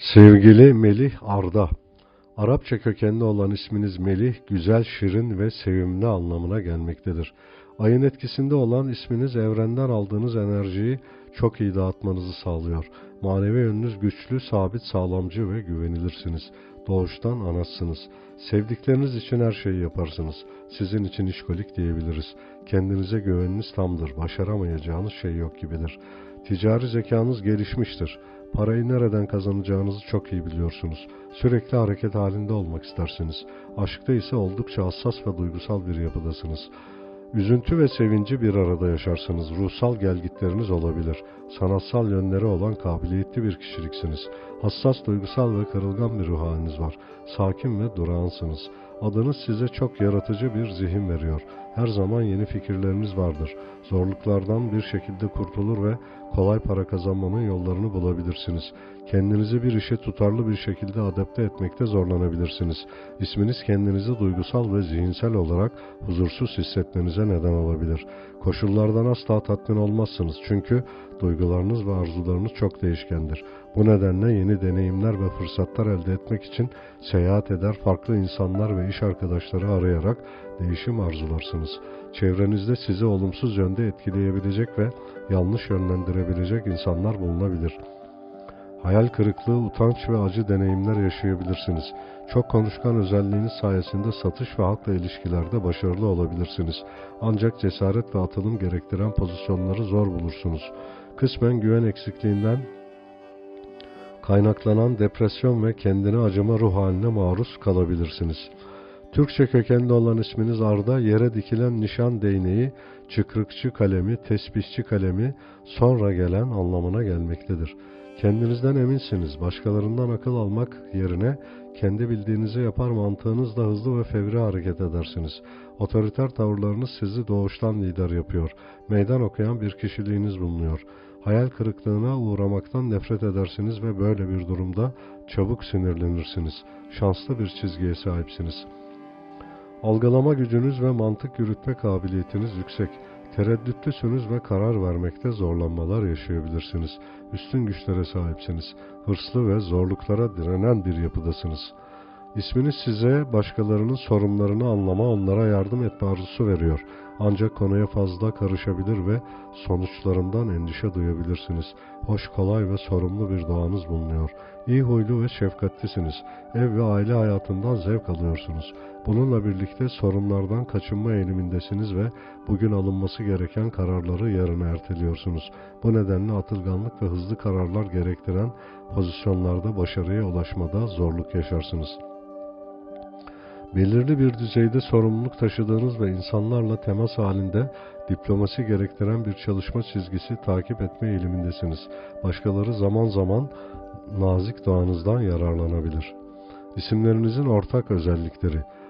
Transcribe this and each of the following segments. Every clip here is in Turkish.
Sevgili Melih Arda, Arapça kökenli olan isminiz Melih, güzel, şirin ve sevimli anlamına gelmektedir. Ayın etkisinde olan isminiz evrenden aldığınız enerjiyi çok iyi dağıtmanızı sağlıyor. Manevi yönünüz güçlü, sabit, sağlamcı ve güvenilirsiniz. Doğuştan anasınız. Sevdikleriniz için her şeyi yaparsınız. Sizin için işkolik diyebiliriz. Kendinize güveniniz tamdır. Başaramayacağınız şey yok gibidir. Ticari zekanız gelişmiştir. Parayı nereden kazanacağınızı çok iyi biliyorsunuz. Sürekli hareket halinde olmak istersiniz. Aşkta ise oldukça hassas ve duygusal bir yapıdasınız. Üzüntü ve sevinci bir arada yaşarsınız. Ruhsal gelgitleriniz olabilir. Sanatsal yönleri olan kabiliyetli bir kişiliksiniz. Hassas, duygusal ve kırılgan bir ruh haliniz var. Sakin ve durağansınız. Adınız size çok yaratıcı bir zihin veriyor. Her zaman yeni fikirleriniz vardır. Zorluklardan bir şekilde kurtulur ve kolay para kazanmanın yollarını bulabilirsiniz. Kendinizi bir işe tutarlı bir şekilde adapte etmekte zorlanabilirsiniz. İsminiz kendinizi duygusal ve zihinsel olarak huzursuz hissetmenize neden olabilir. Koşullardan asla tatmin olmazsınız çünkü duygularınız ve arzularınız çok değişkendir. Bu nedenle yeni deneyimler ve fırsatlar elde etmek için seyahat eder, farklı insanlar ve iş arkadaşları arayarak değişim arzularsınız. Çevrenizde sizi olumsuz yönde etkileyebilecek ve yanlış yönlendirebilecek insanlar bulunabilir. Hayal kırıklığı, utanç ve acı deneyimler yaşayabilirsiniz. Çok konuşkan özelliğiniz sayesinde satış ve halkla ilişkilerde başarılı olabilirsiniz. Ancak cesaret ve atılım gerektiren pozisyonları zor bulursunuz. Kısmen güven eksikliğinden kaynaklanan depresyon ve kendine acıma ruh haline maruz kalabilirsiniz. Türkçe kökenli olan isminiz Arda, yere dikilen nişan değneği, çıkrıkçı kalemi, tesbihçi kalemi sonra gelen anlamına gelmektedir. Kendinizden eminsiniz. Başkalarından akıl almak yerine kendi bildiğinizi yapar mantığınızla hızlı ve fevri hareket edersiniz. Otoriter tavırlarınız sizi doğuştan lider yapıyor. Meydan okuyan bir kişiliğiniz bulunuyor. Hayal kırıklığına uğramaktan nefret edersiniz ve böyle bir durumda çabuk sinirlenirsiniz. Şanslı bir çizgiye sahipsiniz. Algılama gücünüz ve mantık yürütme kabiliyetiniz yüksek. Tereddütlüsünüz ve karar vermekte zorlanmalar yaşayabilirsiniz. Üstün güçlere sahipsiniz. Hırslı ve zorluklara direnen bir yapıdasınız. İsminiz size başkalarının sorunlarını anlama, onlara yardım etme arzusu veriyor. Ancak konuya fazla karışabilir ve sonuçlarından endişe duyabilirsiniz. Hoş, kolay ve sorumlu bir doğanız bulunuyor. İyi huylu ve şefkatlisiniz. Ev ve aile hayatından zevk alıyorsunuz. Bununla birlikte sorunlardan kaçınma eğilimindesiniz ve bugün alınması gereken kararları yarına erteliyorsunuz. Bu nedenle atılganlık ve hızlı kararlar gerektiren pozisyonlarda başarıya ulaşmada zorluk yaşarsınız. Belirli bir düzeyde sorumluluk taşıdığınız ve insanlarla temas halinde diplomasi gerektiren bir çalışma çizgisi takip etme eğilimindesiniz. Başkaları zaman zaman nazik doğanızdan yararlanabilir. İsimlerinizin ortak özellikleri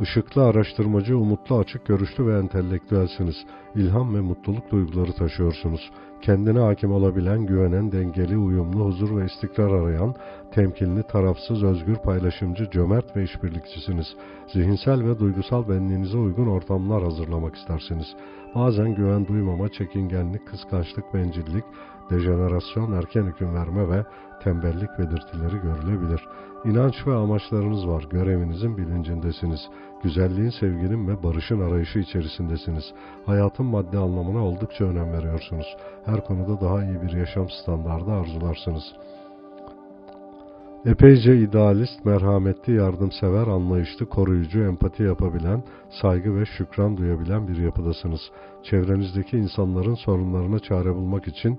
Işıklı, araştırmacı, umutlu, açık görüşlü ve entelektüelsiniz. İlham ve mutluluk duyguları taşıyorsunuz. Kendine hakim olabilen, güvenen, dengeli, uyumlu, huzur ve istikrar arayan, temkinli, tarafsız, özgür, paylaşımcı, cömert ve işbirlikçisiniz. Zihinsel ve duygusal benliğinize uygun ortamlar hazırlamak istersiniz. Bazen güven duymama, çekingenlik, kıskançlık, bencillik, dejenerasyon, erken hüküm verme ve tembellik belirtileri görülebilir. İnanç ve amaçlarınız var. Görevinizin bilincindesiniz. Güzelliğin, sevginin ve barışın arayışı içerisindesiniz. Hayatın maddi anlamına oldukça önem veriyorsunuz. Her konuda daha iyi bir yaşam standardı arzularsınız. Epeyce idealist, merhametli, yardımsever, anlayışlı, koruyucu, empati yapabilen, saygı ve şükran duyabilen bir yapıdasınız. Çevrenizdeki insanların sorunlarına çare bulmak için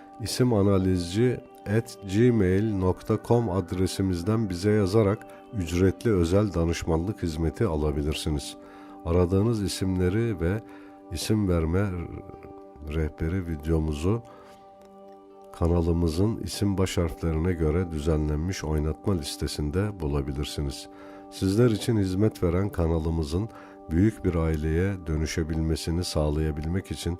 isim analizci at gmail.com adresimizden bize yazarak ücretli özel danışmanlık hizmeti alabilirsiniz. Aradığınız isimleri ve isim verme rehberi videomuzu kanalımızın isim baş harflerine göre düzenlenmiş oynatma listesinde bulabilirsiniz. Sizler için hizmet veren kanalımızın büyük bir aileye dönüşebilmesini sağlayabilmek için